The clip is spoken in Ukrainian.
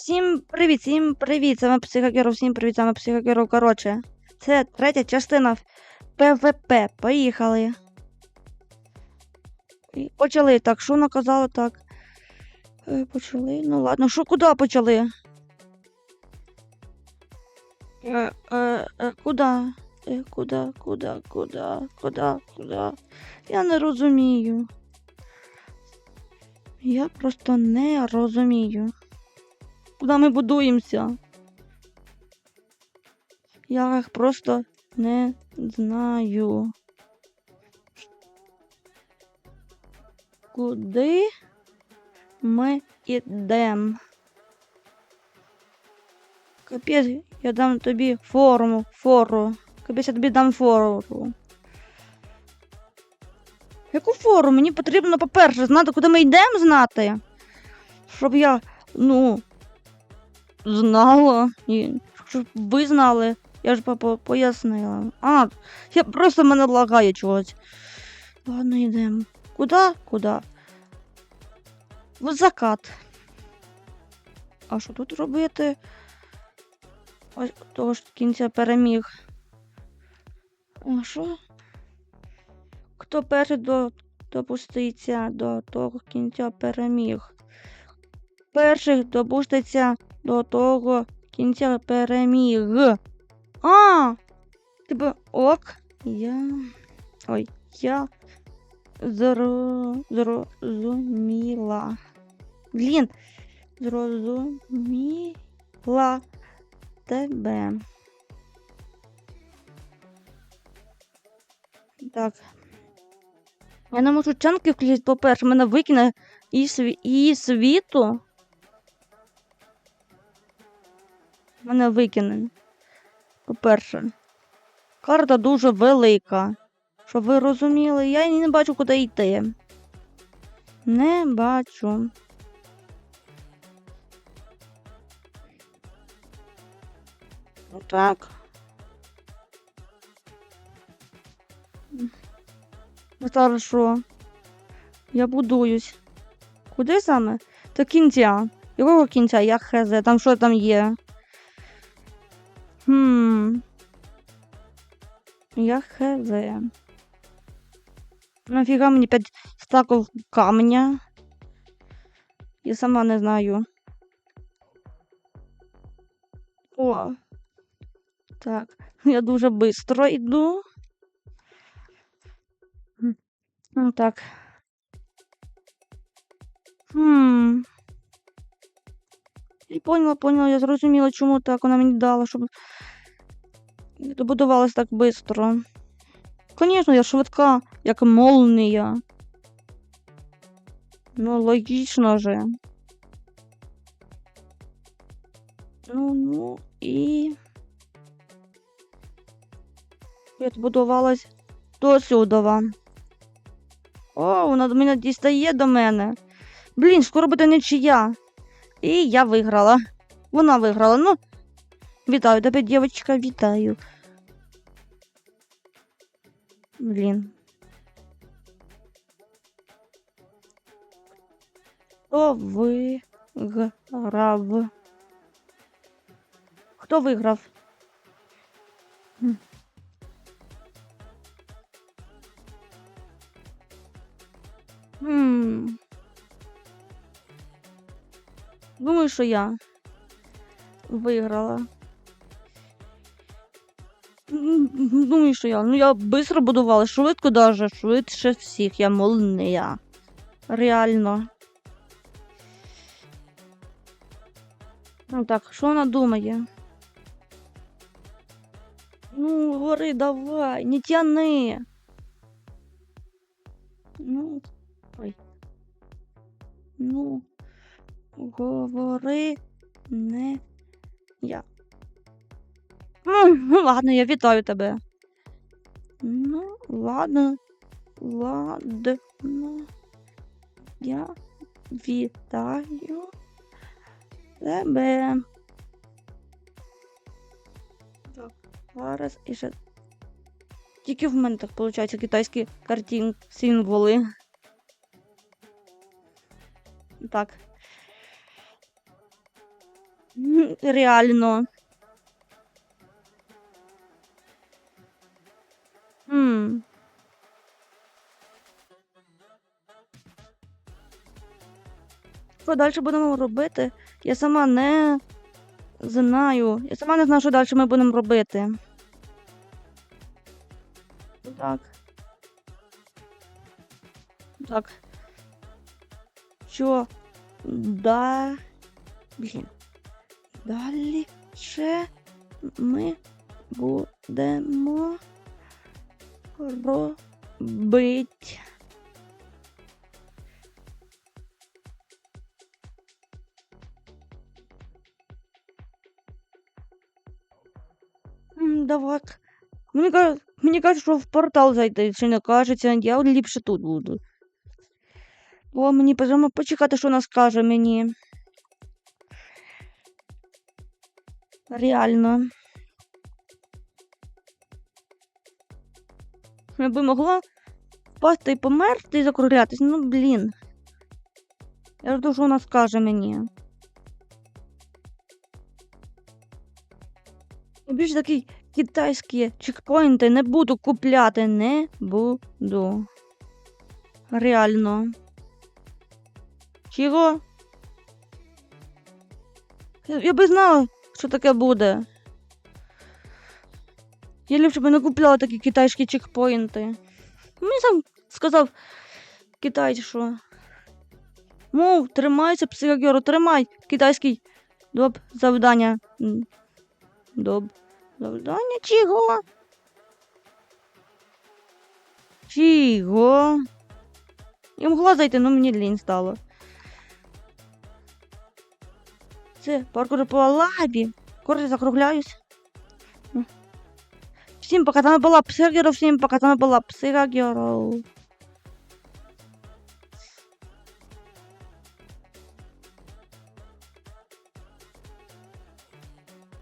Всім привіт, всім привіт, саме Психокеру, всім привіт, саме Психокеру. Коротше, це третя частина ПВП. Поїхали. Почали. Так, що наказали так? Е, Почали. Ну ладно, що куди почали? Е, е, е, куди? Е, куди, куди, куди, куди, куди? Я не розумію. Я просто не розумію. Куди ми будуємося? Я їх просто не знаю. Куди ми йдемо? Капець, я дам тобі форму, фору. Капець, я тобі дам фору. Яку фору? Мені потрібно, по-перше, знати, куди ми йдемо знати. Щоб я, ну, знала. Щоб ви знали. Я ж по- пояснила. А, я просто мене лагає чогось. Ладно, йдемо. Куди? Куди? В закат. А що тут робити? Ось того ж кінця переміг. А що? Хто перший до, допуститься до того кінця переміг? Перший допуститься до того кінця переміг. А! Типа ок. Я. Ой, я зрозуміла. Блін, зрозуміла тебе. Так. Я не можу чанки включити, по-перше, мене викине і, сві... і світу. Мене викине. По-перше, карта дуже велика. Щоб ви розуміли, я не бачу, куди йти. Не бачу. Ну так. Ну хорошо. Я будуюсь. Куди саме? До кінця. Якого кінця? Я хз, там що там є? Я хз. Нафіга мені 5 стаків камня? Я сама не знаю. О. Так, я дуже швидко йду. М, Ну так. Хм. І поняла, поняла, я зрозуміла, чому так вона мені дала, щоб добудувалась так швидко. Звісно, я швидка, як молнія. Ну, логічно же. Ну, ну і. Я добудувалась до сюдова. О, вона до мене дістає до мене. Блін, скоро буде нічия. І я виграла. Вона виграла. Ну, вітаю тебе, дівчинка, вітаю. Блін. Хто виграв? Хто виграв? Хм. Хм. Думаю, що я виграла. М, Думаю, що я. Ну, я швидко будувала, швидко даже, швидше всіх. Я молния. Реально. Ну так, що вона думає? Ну, говори, давай, не тяни. Ну, ой. Ну, говори не я. Ну, ладно, я вітаю тебе. Ну, ладно. Ладно. Я вітаю тебе. Так, зараз і ще. Тільки в мене так виходить китайські картин символи. Так. Реально. Що далі будемо робити? Я сама не знаю. Я сама не знаю, що далі ми будемо робити. Так. Так. Що? Да. Блін. Далі ще ми будемо робити. М, Давай. Мені кажуть, мені кажуть, що в портал зайти, чи не кажеться, я ліпше тут буду. Бо мені потрібно почекати, що вона скаже мені. Реально. Я би могла впасти і померти і закруглятись. Ну, блін. Я жду, що вона скаже мені. І більш такі китайські чекпоінти не буду купляти. Не буду. Реально. Чого? Я, би знала, що таке буде. Я ліпше би не купляла такі китайські чекпоінти. Мені сам сказав китайць, що. Мов, тримайся, психогеру, тримай китайський доб завдання. Доб. Завдання чого? Чого? Я могла зайти, але мені лінь стало. Це паркур по лабі. Коротше, закругляюсь. Всім пока, там була психогеру, всім пока, там була психогеру.